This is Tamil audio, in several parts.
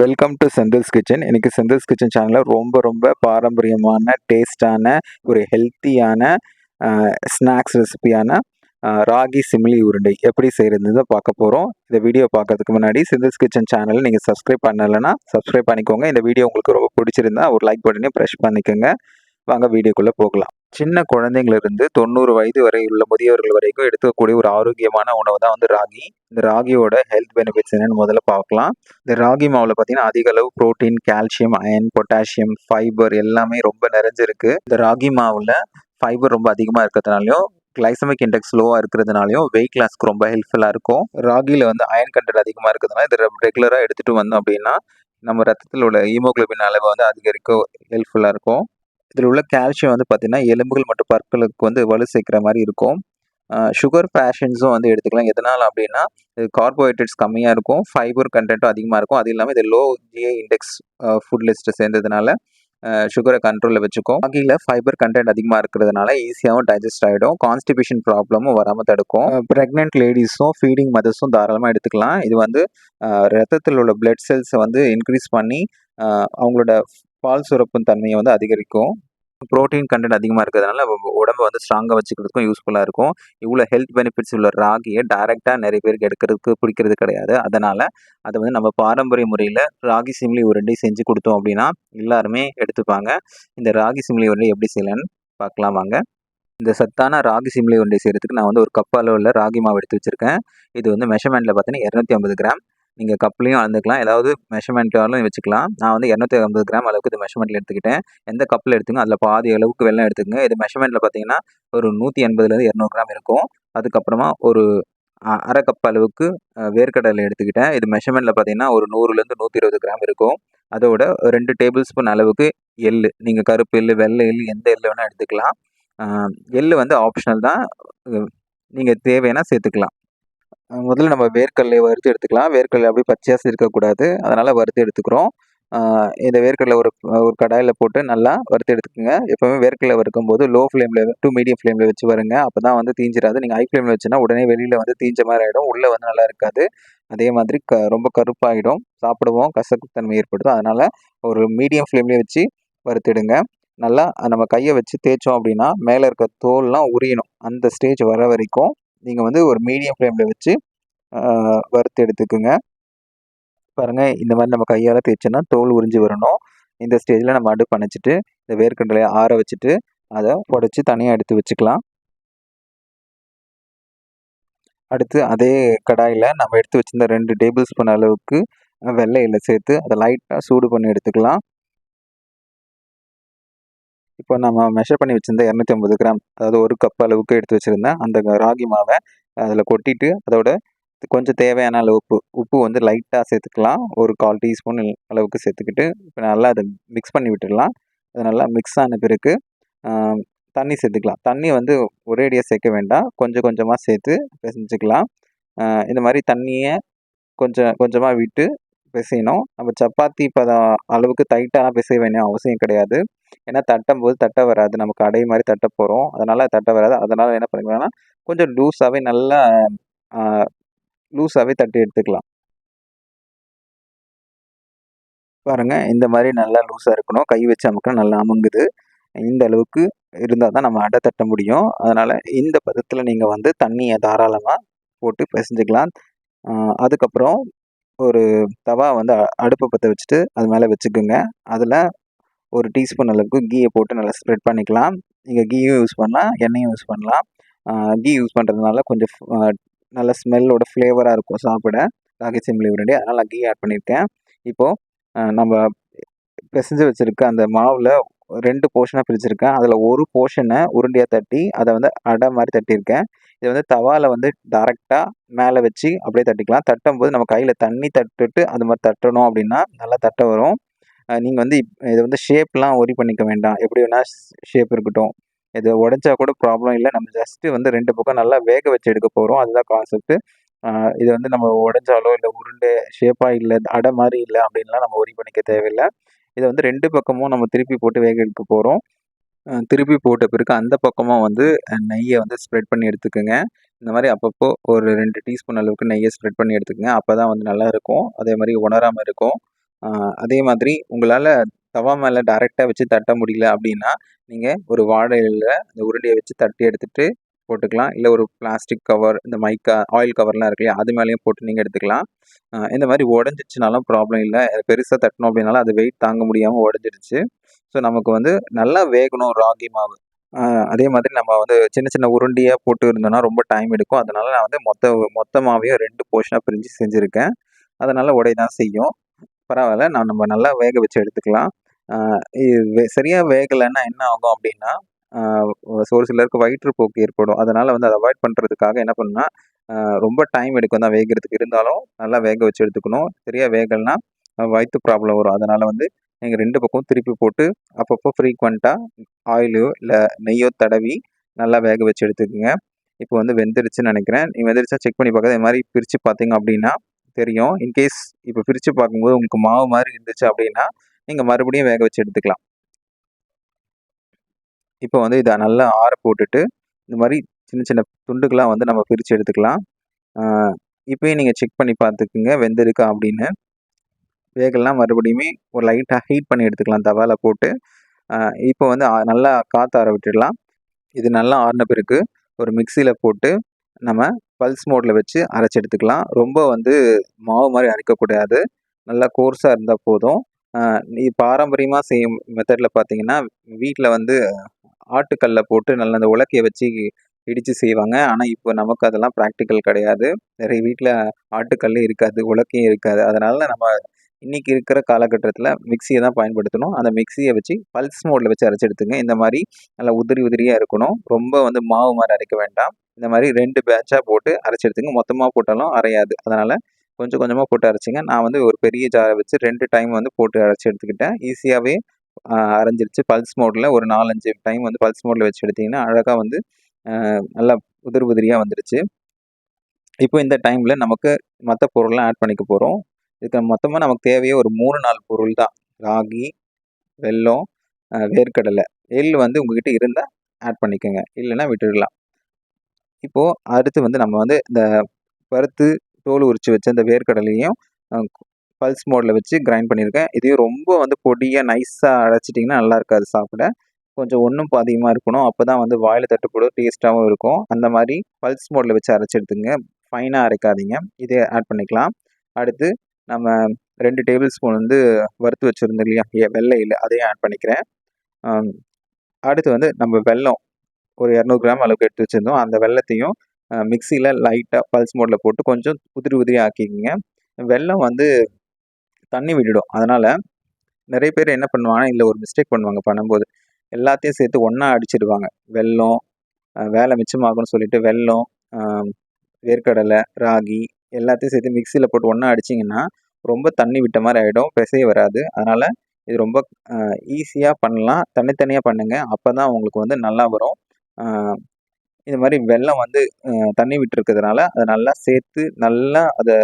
வெல்கம் டு செந்தில்ஸ் கிச்சன் இன்னைக்கு செந்தில்ஸ் கிச்சன் சேனலில் ரொம்ப ரொம்ப பாரம்பரியமான டேஸ்டான ஒரு ஹெல்த்தியான ஸ்நாக்ஸ் ரெசிபியான ராகி சிமிலி உருண்டை. எப்படி செய்கிறதுன்னு பார்க்க போகிறோம் இந்த வீடியோ பார்க்கறதுக்கு முன்னாடி செந்தில்ஸ் கிச்சன் சேனலை நீங்கள் சப்ஸ்கிரைப் பண்ணலைன்னா சப்ஸ்கிரைப் பண்ணிக்கோங்க. இந்த வீடியோ உங்களுக்கு ரொம்ப பிடிச்சிருந்தா ஒரு லைக் பட்டனே ப்ரெஷ் பண்ணிக்கோங்க. வாங்க வீடியோக்குள்ளே போகலாம். சின்ன குழந்தைங்களிருந்து தொண்ணூறு வயது வரை உள்ள முதியவர்கள் வரைக்கும் எடுத்துக்கக்கூடிய ஒரு ஆரோக்கியமான உணவு தான் வந்து ராகி. இந்த ராகியோட ஹெல்த் பெனிஃபிட்ஸ் என்னன்னு முதல்ல பார்க்கலாம். இந்த ராகி மாவில் பார்த்தீங்கன்னா அதிக அளவு protein calcium iron potassium fibre எல்லாமே ரொம்ப நிறைஞ்சிருக்கு. இந்த ராகி மாவில் ஃபைபர் ரொம்ப அதிகமாக இருக்கிறதுனாலையும் கிளைசமிக் இண்டெக்ஸ் லோவாக இருக்கிறதுனாலையும் வெயிட் லாஸ்க்கு ரொம்ப ஹெல்ப்ஃபுல்லாக இருக்கும். ராகியில் வந்து அயன் கண்டென்ட் அதிகமாக இருக்கிறதுனால இதை ரெகுலராக எடுத்துகிட்டு வந்தோம் அப்படின்னா நம்ம ரத்தத்தில் உள்ள ஹீமோக்ளோபின் அளவை வந்து அதிகரிக்க ஹெல்ப்ஃபுல்லாக இருக்கும். இதில் உள்ள கால்சியம் வந்து பார்த்திங்கன்னா எலும்புகள் மற்றும் பற்களுக்கு வந்து வலு சேர்க்குற மாதிரி இருக்கும். சுகர் பேஷன்ஸும் வந்து எடுத்துக்கலாம். எதனால் அப்படின்னா இது கார்போஹைட்ரேட்ஸ் கம்மியாக இருக்கும் ஃபைபர் கண்டென்ட்டும் அதிகமாக இருக்கும். அது இல்லாமல் இது low GI index food list சேர்ந்ததுனால சுகரை கண்ட்ரோலில் வச்சுக்கும். வகையில் ஃபைபர் கண்டென்ட் அதிகமாக இருக்கிறதுனால ஈஸியாகவும் டைஜஸ்ட் ஆகிடும் கான்ஸ்டிபியூஷன் ப்ராப்ளமும் வராமல் தடுக்கும். ப்ரெக்னென்ட் லேடிஸும் ஃபீடிங் மதர்ஸும் தாராளமாக எடுத்துக்கலாம். இது வந்து ரத்தத்தில் உள்ள பிளட் செல்ஸை வந்து இன்க்ரீஸ் பண்ணி அவங்களோட பால் சுரப்பும் தன்மையை வந்து அதிகரிக்கும். ப்ரோட்டீன் கண்டென்ட் அதிகமாக இருக்கிறதுனால உடம்பை வந்து ஸ்ட்ராங்காக வச்சுக்கிறதுக்கும் யூஸ்ஃபுல்லாக இருக்கும். இவ்வளோ ஹெல்த் பெனிஃபிட்ஸ் உள்ள ராகியை டைரெக்டாக நிறைய பேருக்கு எடுக்கிறதுக்கு பிடிக்கிறது கிடையாது. அதனால் அதை வந்து நம்ம பாரம்பரிய முறையில் ராகி சிம்லி உருண்டை செஞ்சு கொடுத்தோம் அப்படின்னா எல்லாருமே எடுத்துப்பாங்க. இந்த ராகி சிம்லி உருண்டை எப்படி செய்யலான்னு பார்க்கலாம் வாங்க. இந்த சத்தான ராகி சிம்லி உருண்டை செய்கிறதுக்கு நான் வந்து ஒரு கப் அளவில் ராகி மாவு எடுத்து வச்சுருக்கேன். இது வந்து மெஷர்மெண்ட்டில் பார்த்தீங்கன்னா இரநூத்தி ஐம்பது கிராம். நீங்கள் கப்லையும் அளந்துக்கலாம். ஏதாவது மெஷர்மெண்ட்டாலும் வச்சுக்கலாம். நான் வந்து இரநூத்தி ஐம்பது கிராம் அளவுக்கு இது மெஷர்மெண்ட்டில் எடுத்துக்கிட்டேன். எந்த கப்பில் எடுத்துங்க அதில் பாதி அளவுக்கு வெள்ளம் எடுத்துக்கங்க. இது மெஷர்மெண்ட்டில் பார்த்தீங்கன்னா ஒரு நூற்றி எண்பதுலேருந்து இரநூறு கிராம் இருக்கும். அதுக்கப்புறமா ஒரு அரை கப் அளவுக்கு வேர்க்கடலை எடுத்துக்கிட்டேன். இது மெஷர்மெண்ட்டில் பார்த்தீங்கன்னா ஒரு நூறுலேருந்து நூற்றி இருபது கிராம் இருக்கும். அதோட ரெண்டு டேபிள் ஸ்பூன் அளவுக்கு எள் நீங்கள் கருப்பு எள் வெள்ளை எள் எந்த எள் வேணால் எடுத்துக்கலாம். எள் வந்து ஆப்ஷனல் தான். நீங்கள் தேவைன்னா சேர்த்துக்கலாம். முதல்ல நம்ம வேர்க்கடலை வறுத்து எடுத்துக்கலாம். வேர்க்கடலை அப்படியே பச்சையாக இருக்கக்கூடாது அதனால் வறுத்து எடுத்துக்கிறோம். இந்த வேர்க்கடலை ஒரு ஒரு கடாயில் போட்டு நல்லா வறுத்து எடுத்துக்கோங்க. எப்போவுமே வேர்க்கடலை வறுக்கும் போது லோ ஃப்ளேமில் டூ மீடியம் ஃப்ளேமில் வச்சு வருங்க. அப்போ தான் வந்து தீஞ்சிடாது நீங்கள் ஹை ஃப்ளேமில் வச்சுன்னா உடனே வெளியில் வந்து தீஞ்ச மாதிரி ஆகிடும் உள்ளே வந்து நல்லா இருக்காது. அதே மாதிரி க ரொம்ப கருப்பாகிடும் சாப்பிடுவோம் கசக்குத்தன்மை ஏற்படுத்தும். அதனால் ஒரு மீடியம் ஃப்ளேம்லேயே வச்சு வறுத்துடுங்க நல்லா நம்ம கையை வச்சு தேய்ச்சோம் அப்படின்னா மேலே இருக்க தோல்லாம் உரியணும். அந்த ஸ்டேஜ் வர வரைக்கும் நீங்கள் வந்து ஒரு மீடியம் ஃப்ளேமில் வச்சு வறுத்து எடுத்துக்கோங்க. பாருங்கள் இந்த மாதிரி நம்ம கையால் தேய்ச்சோன்னா தோல் உறிஞ்சி வரணும். இந்த ஸ்டேஜில் நம்ம அடுப்பு அணைச்சிட்டு இந்த வேர்க்கடலையை ஆற வச்சுட்டு அதை உடச்சி தனியாக எடுத்து வச்சுக்கலாம். அடுத்து அதே கடாயில் நம்ம எடுத்து வச்சுருந்த ரெண்டு டேபிள் ஸ்பூன் அளவுக்கு வெள்ளையில் சேர்த்து அதை லைட்டாக சூடு பண்ணி எடுத்துக்கலாம். இப்போ நம்ம மெஷர் பண்ணி வச்சுருந்த இரநூத்தி ஐம்பது கிராம் அதாவது ஒரு கப் அளவுக்கு எடுத்து வச்சுருந்தேன். அந்த ராகி மாவை அதில் கொட்டிட்டு அதோட கொஞ்சம் தேவையான அளவு உப்பு உப்பு வந்து லைட்டாக சேர்த்துக்கலாம். ஒரு கால் டீஸ்பூன் அளவுக்கு சேர்த்துக்கிட்டு இப்போ நல்லா அதை மிக்ஸ் பண்ணி விட்டுடலாம். அது நல்லா மிக்ஸ் ஆன பிறகு தண்ணி சேர்த்துக்கலாம். தண்ணி வந்து ஒரேடியாக சேர்க்க வேண்டாம். கொஞ்சம் கொஞ்சமாக சேர்த்து பிசைஞ்சிக்கலாம். இந்த மாதிரி தண்ணியை கொஞ்சம் கொஞ்சமாக விட்டு பிசையணும். நம்ம சப்பாத்தி இப்போ அளவுக்கு டைட்டாக பிசைய வேண்டிய அவசியம் கிடையாது. ஏன்னா தட்டும் போது தட்ட வராது. நமக்கு அடை மாதிரி தட்ட போகிறோம் அதனால் தட்ட வராது. அதனால் என்ன பண்ணிக்கலாம்னா கொஞ்சம் லூஸாகவே நல்லா லூஸாகவே தட்டி எடுத்துக்கலாம். பாருங்கள் இந்த மாதிரி நல்லா லூஸாக இருக்கணும். கை வச்சு நமக்கு நல்லா அமுங்குது. இந்த அளவுக்கு இருந்தால் தான் நம்ம அடை தட்ட முடியும். அதனால் இந்த பதத்தில் நீங்கள் வந்து தண்ணியை தாராளமாக போட்டு பிசைஞ்சிக்கலாம். அதுக்கப்புறம் ஒரு தவா வந்து அடுப்பை பற்ற வச்சுட்டு அது மேலே வச்சுக்கோங்க. அதில் ஒரு டீஸ்பூன் அளவுக்கு கீயை போட்டு நல்லா ஸ்ப்ரெட் பண்ணிக்கலாம். நீங்கள் கீயும் யூஸ் பண்ணலாம் எண்ணெயும் யூஸ் பண்ணலாம். கீ யூஸ் பண்ணுறதுனால கொஞ்சம் நல்ல ஸ்மெல்லோட ஃப்ளேவராக இருக்கும் சாப்பிட. ராகி சிம்லி உருண்டை அதனால் நான் கீ ஆட் பண்ணியிருக்கேன். இப்போது நம்ம பிசைஞ்சு வச்சுருக்க அந்த மாவில் ரெண்டு போர்ஷனாக பிரிச்சுருக்கேன். அதில் ஒரு போர்ஷனை உருண்டையாக தட்டி அதை வந்து அடை மாதிரி தட்டியிருக்கேன். இதை வந்து தவாவில் வந்து டேரெக்டாக மேலே வச்சு அப்படியே தட்டிக்கலாம். தட்டும் போது நம்ம கையில் தண்ணி தட்டுட்டு அது மாதிரி தட்டணும் அப்படின்னா நல்லா தட்ட வரும். நீங்கள் வந்து இதை வந்து ஷேப்லாம் ஒரி பண்ணிக்க வேண்டாம். எப்படி வேணால் ஷேப் இருக்கட்டும். இது உடஞ்சா கூட ப்ராப்ளம் இல்லை. நம்ம ஜஸ்ட்டு வந்து ரெண்டு பக்கம் நல்லா வேக வச்சு எடுக்க போகிறோம் அதுதான் கான்செப்ட்டு இது வந்து நம்ம உடஞ்சாலோ இல்லை உருண்டை ஷேப்பாக இல்லை அடை மாதிரி இல்லை அப்படின்லாம் நம்ம ஒரி பண்ணிக்க தேவையில்லை. இதை வந்து ரெண்டு பக்கமும் நம்ம திருப்பி போட்டு வேக எடுக்க போகிறோம் திருப்பி போட்ட பிறகு அந்த பக்கமாக வந்து நெய்யை வந்து ஸ்ப்ரெட் பண்ணி எடுத்துக்கோங்க. இந்த மாதிரி அப்பப்போ ஒரு ரெண்டு டீஸ்பூன் அளவுக்கு நெய்யை ஸ்ப்ரெட் பண்ணி எடுத்துக்கோங்க. அப்போ தான் வந்து நல்லா இருக்கும். அதே மாதிரி உணராமல் இருக்கும். அதே மாதிரி உங்களால் தவா மேலே டைரெக்டாக வச்சு தட்ட முடியல அப்படின்னா நீங்கள் ஒரு வாழை அந்த இந்த உருண்டையை வச்சு தட்டி எடுத்துகிட்டு போட்டுக்கலாம். இல்லை ஒரு பிளாஸ்டிக் கவர் இந்த மைக்கா ஆயில் கவர்லாம் இருக்கு இல்லையா அது மேலேயும் போட்டு நீங்கள் எடுத்துக்கலாம். இந்த மாதிரி உடஞ்சிச்சுனாலும் ப்ராப்ளம் இல்லை. பெருசாக தட்டணும் அப்படின்னாலும் அது வெயிட் தாங்க முடியாமல் உடஞ்சிடுச்சு. ஸோ நமக்கு வந்து நல்லா வேகணும் ராகி மாவு. அதே மாதிரி நம்ம வந்து சின்ன சின்ன உருண்டையாக போட்டு இருந்தோம்னா ரொம்ப டைம் எடுக்கும். அதனால் நான் வந்து மொத்த மொத்த மாவையும் ரெண்டு போர்ஷனாக பிரிஞ்சு செஞ்சுருக்கேன். அதனால் உடைய தான் செய்யும். பரவாயில்ல. நான் நம்ம நல்லா வேக வச்சு எடுத்துக்கலாம். சரியாக இது வேகலைன்னா என்ன ஆகும் அப்படின்னா ஒரு சிலருக்கு வயிற்றுப்போக்கு ஏற்படும். அதனால் வந்து அதை அவாய்ட் பண்ணுறதுக்காக என்ன பண்ணுன்னா ரொம்ப டைம் எடுக்கும். தான் வேகிறதுக்கு இருந்தாலும் நல்லா வேக வச்சு எடுத்துக்கணும். சரியாக வேகலைன்னா வயிற்று ப்ராப்ளம் வரும். அதனால் வந்து நீங்கள் ரெண்டு பக்கம் திருப்பி போட்டு அப்பப்போ ஃப்ரீக்வெண்ட்டாக ஆயிலோ இல்லை நெய்யோ தடவி நல்லா வேக வச்சு எடுத்துக்கோங்க. இப்போ வந்து வெந்துருச்சுன்னு நினைக்கிறேன். நீ வெந்துருச்சா செக் பண்ணி பார்க்காத. இது மாதிரி பிரித்து பார்த்தீங்க அப்படின்னா தெரியும். இன்கேஸ் இப்போ பிரித்து பார்க்கும்போது உங்களுக்கு மாவு மாதிரி இருந்துச்சு அப்படின்னா நீங்கள் மறுபடியும் வேக வச்சு எடுத்துக்கலாம். இப்போ வந்து இதை நல்லா ஆற போட்டுட்டு இந்த மாதிரி சின்ன சின்ன துண்டுகளாக வந்து நம்ம பிரித்து எடுத்துக்கலாம். இப்போயும் நீங்கள் செக் பண்ணி பார்த்துக்குங்க வெந்திருக்கா அப்படின்னு. வேகலாம் மறுபடியுமே ஒரு லைட்டாக ஹீட் பண்ணி எடுத்துக்கலாம் தவால போட்டு. இப்போ வந்து நல்லா காற்று ஆற விட்டுடலாம். இது நல்லா ஆறின பிறகு ஒரு மிக்சியில் போட்டு நம்ம பல்ஸ் மோடில் வச்சு அரைச்சி எடுத்துக்கலாம். ரொம்ப வந்து மாவு மாதிரி அரைக்கக்கூடாது. நல்லா கோர்ஸாக இருந்தால் போதும். இது பாரம்பரியமாக செய்யும் மெத்தடில் பார்த்தீங்கன்னா வீட்டில் வந்து ஆட்டுக்கல்ல போட்டு நல்லா அந்த உலக்கையை வச்சு இடித்து செய்வாங்க. ஆனால் இப்போ நமக்கு அதெல்லாம் ப்ராக்டிக்கல் கிடையாது. நிறைய வீட்டில் ஆட்டுக்கல் இருக்காது உலக்கையும் இருக்காது. அதனால் நம்ம இன்றைக்கி இருக்கிற காலகட்டத்தில் மிக்சியை தான் பயன்படுத்தணும். அந்த மிக்சியை வச்சு பல்ஸ் மோடில் வச்சு அரைச்சி எடுத்துங்க. இந்த மாதிரி நல்லா உதிரி உதிரியாக இருக்கணும். ரொம்ப வந்து மாவு மாதிரி அரைக்க வேண்டாம். இந்த மாதிரி ரெண்டு பேட்சாக போட்டு அரைச்சி எடுத்துங்க. மொத்தமாக போட்டாலும் அரையாது. அதனால் கொஞ்சம் கொஞ்சமாக போட்டு அரைச்சிங்க. நான் வந்து ஒரு பெரிய ஜாரை வச்சு ரெண்டு டைம் வந்து போட்டு அரைச்சி எடுத்துக்கிட்டேன். ஈஸியாகவே அரைஞ்சிருச்சு. பல்ஸ் மோடில் ஒரு நாலஞ்சு டைம் வந்து பல்ஸ் மோடில் வச்சு எடுத்திங்கன்னா அழகாக வந்து நல்லா உதிர் உதிரியாக வந்துருச்சு. இப்போ இந்த டைமில் நமக்கு மற்ற பொருள்லாம் ஆட் பண்ணிக்க போகிறோம் இதுக்கு மொத்தமாக நமக்கு தேவையே ஒரு மூணு நாலு பொருள் தான். ராகி வெல்லம் வேர்க்கடலை. எள் வந்து உங்ககிட்ட இருந்தால் ஆட் பண்ணிக்கோங்க. இல்லைன்னா விட்டுடலாம். இப்போது அடுத்து வந்து நம்ம வந்து இந்த பருத்து தோல் உரித்து வச்ச இந்த வேர்க்கடலையும் பல்ஸ் மோடில் வச்சு கிரைண்ட் பண்ணியிருக்கேன். இதையும் ரொம்ப வந்து பொடியாக நைஸாக அரைச்சிட்டிங்கன்னா நல்லா இருக்காது சாப்பிட. கொஞ்சம் ஒன்றும் அதிகமாக இருக்கணும். அப்போ தான் வந்து வாயில் தட்டுப்படும் டேஸ்ட்டாகவும் இருக்கும். அந்த மாதிரி பல்ஸ் மோடில் வச்சு அரைச்சி எடுத்துங்க. ஃபைனாக அரைக்காதீங்க. இதே ஆட் பண்ணிக்கலாம். அடுத்து நம்ம ரெண்டு டேபிள் ஸ்பூன் வந்து வறுத்து வச்சுருந்தோம் இல்லையா? வெள்ளை இல்லை அதையும் ஆட் பண்ணிக்கிறேன். அடுத்து வந்து நம்ம வெல்லம் ஒரு இரநூறு கிராம் அளவுக்கு எடுத்து வச்சுருந்தோம். அந்த வெல்லத்தையும் மிக்சியில் லைட்டாக பல்ஸ் மோடில் போட்டு கொஞ்சம் உதிரி உதிரி ஆக்கிக்கிங்க. வெல்லம் வந்து தண்ணி விட்டுடும். அதனால் நிறைய பேர் என்ன பண்ணுவாங்கன்னா இல்லை ஒரு மிஸ்டேக் பண்ணுவாங்க பண்ணும்போது. எல்லாத்தையும் சேர்த்து ஒன்றா அடிச்சிடுவாங்க வெல்லம் வேலை மிச்சமாகும்னு சொல்லிட்டு வெல்லம் வேர்க்கடலை ராகி எல்லாத்தையும் சேர்த்து மிக்சியில் போட்டு ஒன்றா அடிச்சிங்கன்னா ரொம்ப தண்ணி விட்ட மாதிரி ஆகிடும் பிசைய வராது. அதனால் இது ரொம்ப ஈஸியாக பண்ணலாம். தனித்தனியாக பண்ணுங்கள் அப்போ தான் உங்களுக்கு வந்து நல்லா வரும். இது மாதிரி வெள்ளம் வந்து தண்ணி விட்டுருக்கிறதுனால அதை நல்லா சேர்த்து நல்லா அதை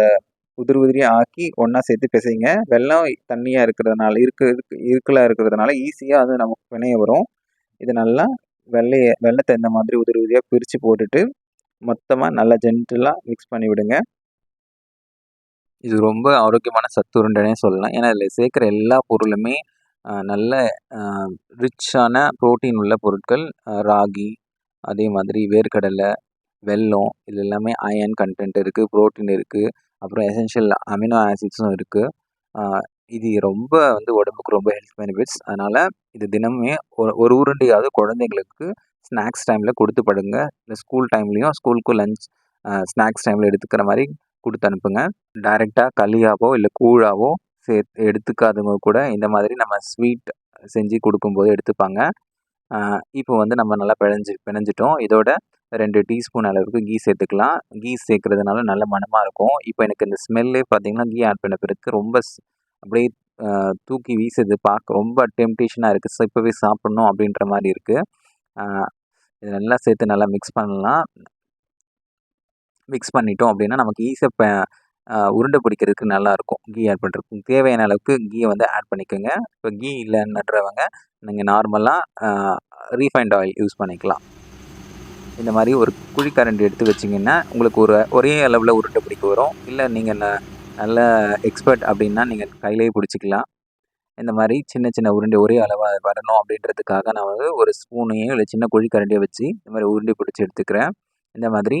உதிரி உதிரியாக ஆக்கி ஒன்றா சேர்த்து பிசைங்க. வெள்ளம் தண்ணியாக இருக்கிறதுனால இருக்கு இருக்கு இருக்கலாக இருக்கிறதுனால ஈஸியாக அது நமக்கு பிணைய வரும். இது நல்லா வெள்ளைய வெள்ளத்தை இந்த மாதிரி உதிரி உதிரியாக பிரித்து போட்டுட்டு மொத்தமாக நல்லா ஜென்டிலாக மிக்ஸ் பண்ணி விடுங்க. இது ரொம்ப ஆரோக்கியமான சத்து உருண்டைனே சொல்லலாம். ஏன்னா இதில் சேர்க்குற எல்லா பொருளுமே நல்ல ரிச்சான புரோட்டீன் உள்ள பொருட்கள் ராகி அதே மாதிரி வேர்க்கடலை வெல்லம் இது எல்லாமே அயன் கண்டென்ட் இருக்குது புரோட்டீன் இருக்குது அப்புறம் எசென்ஷியல் அமினோ ஆசிட்ஸும் இருக்குது இது ரொம்ப வந்து உடம்புக்கு ரொம்ப ஹெல்த் பெனிஃபிட்ஸ் அதனால் இது தினமே ஒரு ஒரு உருண்டையாவது குழந்தைங்களுக்கு ஸ்நாக்ஸ் டைமில் கொடுத்து படுங்க. இல்லை ஸ்கூல் டைம்லேயும் ஸ்கூலுக்கு லஞ்ச் ஸ்நாக்ஸ் டைமில் எடுத்துக்கிற மாதிரி கொடுத்து அனுப்புங்க. டைரெக்டாக களியாவோ இல்லை கூழாவோ சேர்த்து எடுத்துக்காதவங்க கூட இந்த மாதிரி நம்ம ஸ்வீட் செஞ்சு கொடுக்கும்போது எடுத்துப்பாங்க. இப்போ வந்து நம்ம நல்லா பிணைஞ்சு பிணைஞ்சிட்டோம். இதோட ரெண்டு டீஸ்பூன் அளவுக்கு கீ சேர்த்துக்கலாம். கீ சேர்க்குறதுனால நல்ல மணமாக இருக்கும். இப்போ எனக்கு இந்த ஸ்மெல்லே பார்த்தீங்கன்னா கீ ஆட் பண்ண பிறகு ரொம்ப ஸ்- அப்படியே தூக்கி வீசுது. பார்க்க ரொம்ப டெம்டேஷனாக இருக்குது ஸோ இப்போவே சாப்பிட்ணும் அப்படின்ற மாதிரி இருக்குது இது நல்லா சேர்த்து நல்லா மிக்ஸ் பண்ணலாம். மிக்ஸ் பண்ணிட்டோம் அப்படின்னா நமக்கு ஈஸியாக உருண்டை பிடிக்கிறதுக்கு நல்லாயிருக்கும் கீ ஆட் பண்ணுறதுக்கு தேவையான அளவுக்கு கீயை வந்து ஆட் பண்ணிக்கோங்க. இப்போ கீ இல்லைன்றவங்க நீங்கள் நார்மலாக ரீஃபைண்ட் ஆயில் யூஸ் பண்ணிக்கலாம். இந்த மாதிரி ஒரு குழிக்கரண்டி எடுத்து வச்சிங்கன்னா உங்களுக்கு ஒரு ஒரே அளவில் உருண்டை பிடிக்க வரும். இல்லை நீங்கள் நல்ல எக்ஸ்பர்ட் அப்படின்னா நீங்கள் கையிலேயே பிடிச்சிக்கலாம். இந்த மாதிரி சின்ன சின்ன உருண்டை ஒரே அளவாக வரணும் அப்படின்றதுக்காக நான் வந்து ஒரு ஸ்பூனையோ இல்லை சின்ன குழிக்கரண்டியோ வச்சு இந்த மாதிரி உருண்டை பிடிச்சி எடுத்துக்கிறேன். இந்த மாதிரி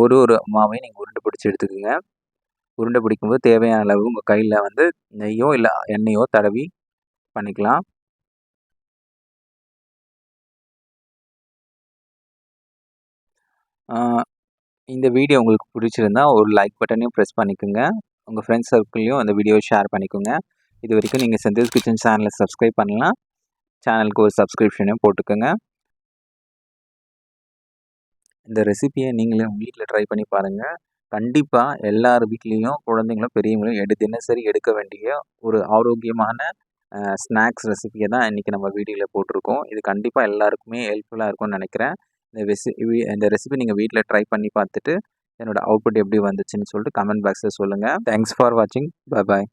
ஒரு ஒரு மாவையும் நீங்கள் உருண்டை பிடிச்சி எடுத்துக்கோங்க. உருண்டை பிடிக்கும்போது தேவையான அளவு உங்கள் கையில் வந்து நெய்யோ இல்லை எண்ணெயோ தடவி பண்ணிக்கலாம். இந்த வீடியோ உங்களுக்கு பிடிச்சிருந்தா ஒரு லைக் பட்டனையும் ப்ரெஸ் பண்ணிக்கோங்க. உங்கள் ஃப்ரெண்ட்ஸ் சர்க்கிள்லையும் அந்த வீடியோ ஷேர் பண்ணிக்கோங்க. இது வரைக்கும் நீங்கள் செந்தில் கிச்சன் சேனலை சப்ஸ்கிரைப் பண்ணலாம். சேனலுக்கு ஒரு சப்ஸ்கிரிப்ஷனையும் போட்டுக்கோங்க. இந்த ரெசிப்பியை நீங்களே வீட்டில் ட்ரை பண்ணி பாருங்கள் கண்டிப்பாக எல்லார் வீட்லேயும் குழந்தைங்களும் பெரியவங்களும் எடு தினசரி எடுக்க வேண்டிய ஒரு ஆரோக்கியமான ஸ்நாக்ஸ் ரெசிபியை தான் இன்றைக்கி நம்ம வீடியோவில் போட்டிருக்கோம். இது கண்டிப்பாக எல்லாருக்குமே ஹெல்ப்ஃபுல்லாக இருக்கும்னு நினைக்கிறேன். இந்த ரெசிபி இந்த ரெசிபி நீங்கள் வீட்டில் ட்ரை பண்ணி பார்த்துட்டு என்னோடய அவுட்புட் எப்படி வந்துச்சுன்னு சொல்லிட்டு கமெண்ட் பாக்ஸில் சொல்லுங்கள் தேங்க்ஸ் ஃபார் வாட்சிங். பாய்